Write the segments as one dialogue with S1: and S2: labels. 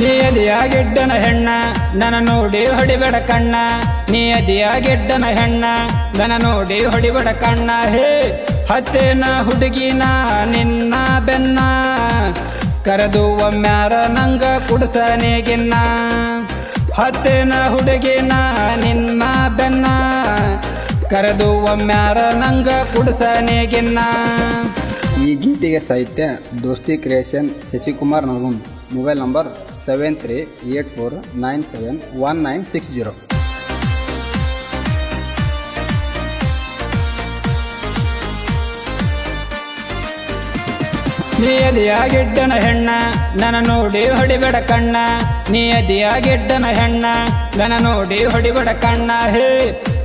S1: ನೀ ಅದಿಯಾಗಿಡ್ಡನ ಹೆಣ್ಣ ನನ್ನ ನೋಡಿ ಹೊಡಿಬೇಡ ಕಣ್ಣ. ನೀ ಅದಿಯಾಗಿಡ್ಡನ ಹೆಣ್ಣ ನನ್ನ ನೋಡಿ ಹೊಡಿಬೇಡ ಕಣ್ಣ. ಹೇ, ಹತ್ತೇನ ಹುಡುಗಿನ, ನಿನ್ನ ಬೆನ್ನ. ಕರೆದು ಒಮ್ಮ್ಯಾರ ನಂಗ ಕುಡ್ಸನೇಗಿನ್ನ ಹತ್ತೇನ ಹುಡುಗಿನ, ನಿನ್ನ ಬೆನ್ನ. ಕರೆದು ಒಮ್ಮ್ಯಾರ ನಂಗ ಕುಡ್ಸನೇಗಿನ್ನ
S2: ಈ ಗೀತೆಗೆ ಸಾಹಿತ್ಯ Dosti creation Shashikumar Nalgund mobile number seven three eight four nine seven one nine six zero
S1: ನೀ ಅದಿಯಾಗಿಡ್ಡನ ಹೆಣ್ಣ, ನನ ನೋಡಿ ಹೊಡಿಬೇಡ ಕಣ್ಣ. ನೀ ಅದಿಯಾಗಿಡ್ಡನ ಹೆಣ್ಣ, ನನ ನೋಡಿ ಹೊಡಿಬೇಡ ಕಣ್ಣ. ಹೇ,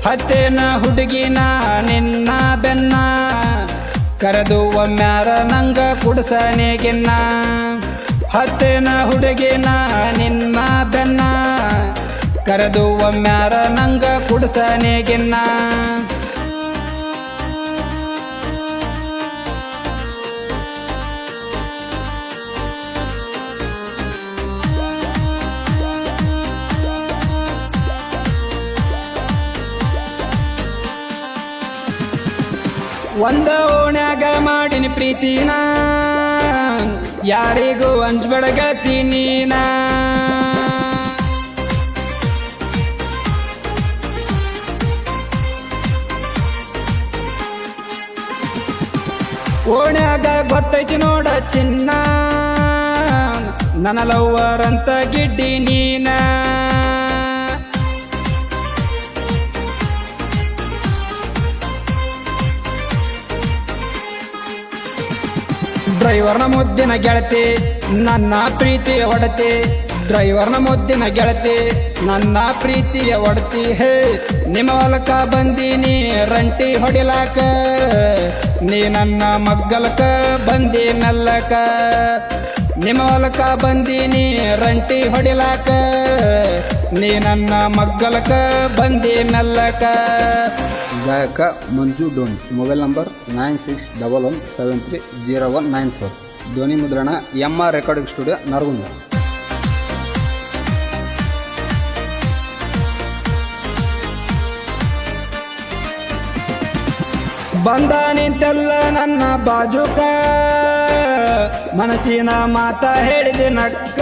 S1: ಹತ್ತೇನ ಹುಡುಗಿನ ನಿನ್ನ ಬೆನ್ನ. ಕರೆದು ಒಮ್ಮ್ಯಾರ ನಂಗ ಕುಡ್ಸನೇಗಿನ್ನ ಹುಡುಗಿನ ನಿನ್ನ ಬೆನ್ನ. ಕರೆದು ಒಮ್ಮ್ಯಾರ ನಂಗ ಕುಡ್ಸನೇಗಿನ್ನ ಒಂದ ಓಣ್ಯಾಗ ಮಾಡಿನ ಪ್ರೀತಿನ. ಯಾರಿಗೂ ಅಂಜ್ಬಡಗತಿ ನೀನ ಓಣ್ಯಾಗ ಗೊತ್ತೈತಿ ನೋಡ ಚಿನ್ನ. ನನ್ನ ಲವ್ವರ್ ಅಂತ ಗಿಡ್ಡಿ ನೀನ. ಡ್ರೈವರ್ನ ಮುದ್ದಿನ ಗೆಳತಿ, ನನ್ನ ಪ್ರೀತಿಯ ಒಡತಿ. ಡ್ರೈವರ್ನ ಮುದ್ದಿನ ಗೆಳತಿ, ನನ್ನ ಪ್ರೀತಿಯ ಒಡತಿ. ಹೇ, ನಿಮ್ಮ ಹೊಲಕ ಬಂದೀನಿ, ರಂಟಿ ಹೊಡಿಲಾಕ. ನೀ ನನ್ನ ಮಗ್ಗಲಕ ಬಂದಿ ಮೆಲ್ಲಕ ನಿಮ್ಮ ಹೊಲಕ ಬಂದೀನಿ, ರಂಟಿ ಹೊಡಿಲಾಕ. ನೀ ನನ್ನ ಮಗ್ಗಲಕ ಬಂದಿ ಮೆಲ್ಲಕ
S2: ಗಾಯಕ Manju Doni. Mobile number nine six double one seven three zero one nine four. ಧ್ವನಿ ಮುದ್ರಣ M R recording studio Naragund.
S1: ಬಂದ ನಿಂತೆಲ್ಲ ನನ್ನ ಬಾಜುಕ, ಮನಸ್ಸಿನ ಮಾತ ಹೇಳಿದೆ ನಕ್ಕ.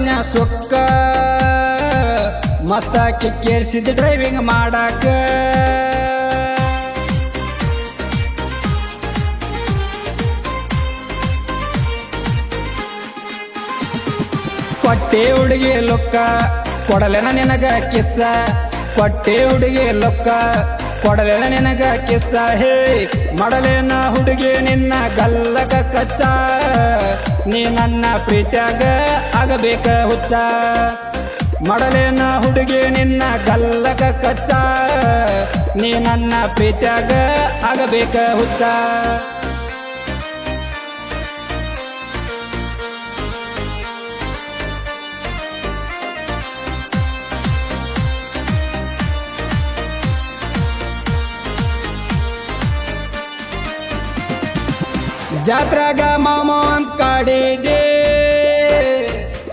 S1: ಹೊಡೆದ್ನ ಸೊಕ್ಕ ಮಸ್ತ ಕಿಕ್ಕೇರಿಸಿದ ಡ್ರೈವಿಂಗ್ ಮಾಡಾಕ. ಕೊಟ್ಟೆ ಹುಡುಗಿ ಲೊಕ್ಕ ಕೊಡಲೆನ ನಿನಗ ಕಿಸ್ಸ. ಕೊಟ್ಟೆ ಹುಡುಗಿ ಲೊಕ್ಕ ಕೊಡಲೆನ ನಿನಗ ಕಿಸ್ಸ, ಹೇ, ಮಾಡಲೇನ ಹುಡುಗಿ ನಿನ್ನ ಗಲ್ಲಗ ಕಚ್ಚ. ನೀ ನನ್ನ ಪ್ರೀತ್ಯಾಗ ಆಗಬೇಕ ಹುಚ್ಚ. ಮಾಡಲೇನ ಹುಡುಗಿ ನಿನ್ನ ಗಲ್ಲಗ ಕಚ್ಚ. ನೀ ನನ್ನ ಪ್ರೀತ್ಯಾಗ ಆಗಬೇಕ ಹುಚ್ಚ. ಜಾತ್ರಾಗ ಮಾಮ ಅಂತ ಕಾಡಿದೆ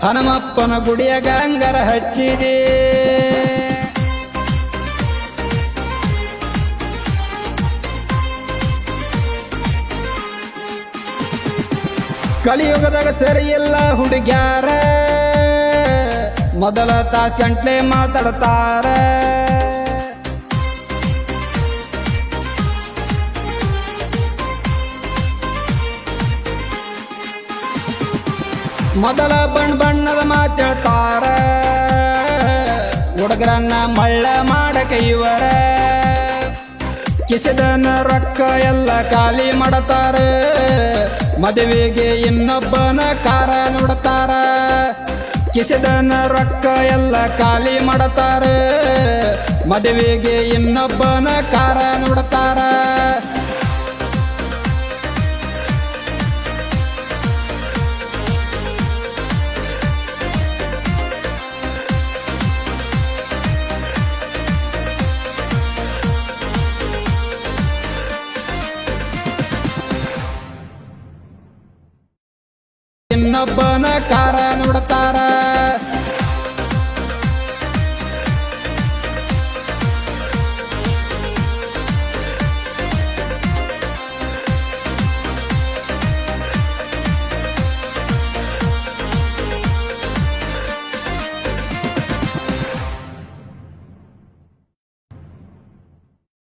S1: ಹನುಮಪ್ಪನ ಗುಡಿಯ ಗಂಗರ ಹಚ್ಚಿದೆ. ಕಲಿಯುಗದಾಗ ಸರಿ ಇಲ್ಲ ಹುಡುಗ್ಯಾರ. ಮೊದಲ ತಾಸ್ ಗಂಟ್ಲೆ ಮಾತಾಡ್ತಾರ. ಮೊದಲ ಬಣ್ಣ ಬಣ್ಣದ ಮಾತೇಳ್ತಾರ ಹುಡುಗರನ್ನ ಮಳ್ಳ ಮಾಡಕ ಇವರ. ಕಿಸಿದನ ರೊಕ್ಕ ಎಲ್ಲ ಖಾಲಿ ಮಾಡತಾರ. ಮದುವೆಗೆ ಇನ್ನೊಬ್ಬನ ಕಾರ ನೋಡ್ತಾರ. ಕಿಸಿದನ ರೊಕ್ಕ ಎಲ್ಲ ಖಾಲಿ ಮಾಡತಾರ. ಮದುವೆಗೆ ಇನ್ನೊಬ್ಬನ ಕಾರ ನೋಡ್ತಾರ. ಇನ್ನೊಬ್ಬನ ಕಾರ ನೋಡ್ತಾರ